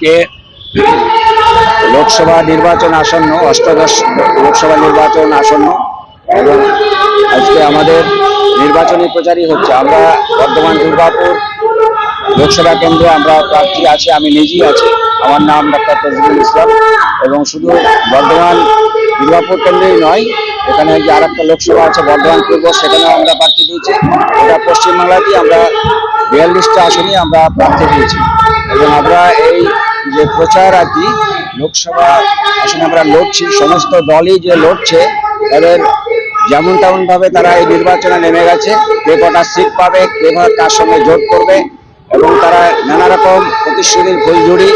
আজকে লোকসভা নির্বাচন আসন্ন, অষ্টাদশ লোকসভা নির্বাচন আসন্ন এবং আজকে আমাদের নির্বাচনী প্রচারই হচ্ছে। আমরা বর্ধমান, দুর্গাপুর লোকসভা কেন্দ্রে আমরা প্রার্থী আছি, আমি নিজেই আছি। আমার নাম ডাক্তার তজরুল ইসলাম এবং শুধু বর্ধমান, দুর্গাপুর কেন্দ্রেই নয়, এখানে যে আর একটা লোকসভা আছে বর্ধমান পূর্ব, সেখানেও আমরা প্রার্থী দিয়েছি। ওটা পশ্চিমবাংলাতেই আমরা বিয়াল্লিশটা আসনেই আমরা প্রার্থী দিয়েছি। এবং আমরা এই যে প্রচার আর কি, লোকসভা আসনে আমরা লড়ছি, সমস্ত দলই যে লড়ছে, তাদের যেমন তেমন ভাবে তারা এই নির্বাচনে নেমে গেছে, কে কটা সিট পাবে, কে কার সঙ্গে জোট করবে, এবং তারা নানা রকম প্রতিশ্রুতির ফুলঝুড়ি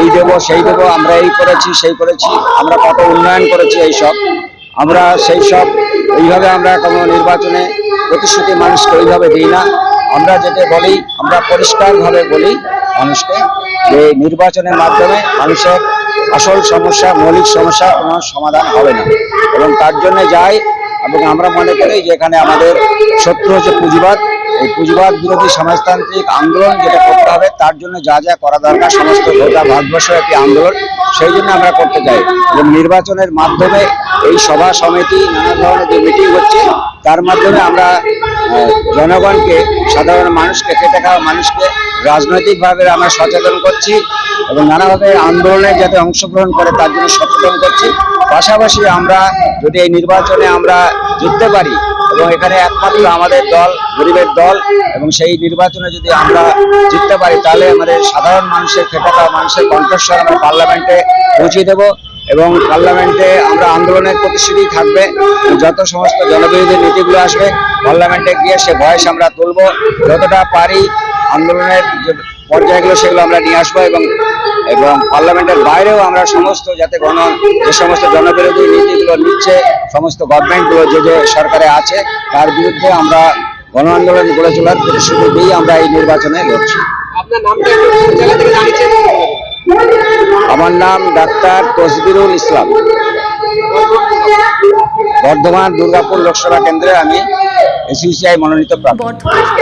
এই দেব, সেই দেব, আমরা এই করেছি, সেই করেছি, আমরা কত উন্নয়ন করেছি এই সব, আমরা সেই সব, এইভাবে আমরা কোনো নির্বাচনে প্রতিশ্রুতি মানুষকে ওইভাবে দিই না, আমরা যেটা বলি, আমরা পরিষ্কারভাবে বলি মানুষকে যে নির্বাচনের মাধ্যমে মানুষের আসল সমস্যা, মৌলিক সমস্যা কোনো সমাধান হবে না। এবং তার জন্য যাই, এবং আমরা মনে করি যে এখানে আমাদের শত্রু হচ্ছে পুঁজিবাদ। এই পুঁজিবাদ বিরোধী সমাজতান্ত্রিক আন্দোলন যেটা করতে হবে, তার জন্য যা যা করা দরকার, সমস্ত গোটা ভারতবর্ষের একটি আন্দোলন সেই জন্য আমরা করতে চাই। এবং নির্বাচনের মাধ্যমে এই সভা সমিতি নানা ধরনের যে মিটিং হচ্ছে, তার মাধ্যমে আমরা জনগণকে, সাধারণ মানুষকে, খেটে খাওয়া মানুষকে রাজনৈতিকভাবে আমরা সচেতন করছি এবং নানাভাবে আন্দোলনে যাতে অংশগ্রহণ করে, তার জন্য সচেতন করছি। পাশাপাশি আমরা যদি এই নির্বাচনে আমরা জিততে পারি এবং এখানে একমাত্র আমাদের দল, গরিবের দল, এবং সেই নির্বাচনে যদি আমরা জিততে পারি, তাহলে আমাদের সাধারণ মানুষের খেটাকা মানুষের কণ্ঠস্বর আমরা পার্লামেন্টে পৌঁছে দেবো এবং পার্লামেন্টে আমরা আন্দোলনের প্রতিশ্রুতি থাকবে। যত সমস্ত জনবিরোধী নীতিগুলো আসবে, পার্লামেন্টে গিয়ে সে ভয়েস আমরা তুলব। যতটা পারি আন্দোলনের যে পর্যায়গুলো সেগুলো আমরা নিয়ে আসব এবং এবং পার্লামেন্টের বাইরেও আমরা সমস্ত যাতে গণ যে সমস্ত জনবিরোধী নীতিগুলো নিচ্ছে সমস্ত গভর্নমেন্টগুলো যে যে সরকারে আছে তার বিরুদ্ধে আমরা গণ আন্দোলন গড়ে তোলার প্রতিশ্রুতি দিয়ে আমরা এই নির্বাচনে লড়ছি। আমার নাম ডাক্তার তসবিরুল ইসলাম। বর্ধমান দুর্গাপুর লোকসভা কেন্দ্রে আমি এসইউসিআই মনোনীত প্রার্থী।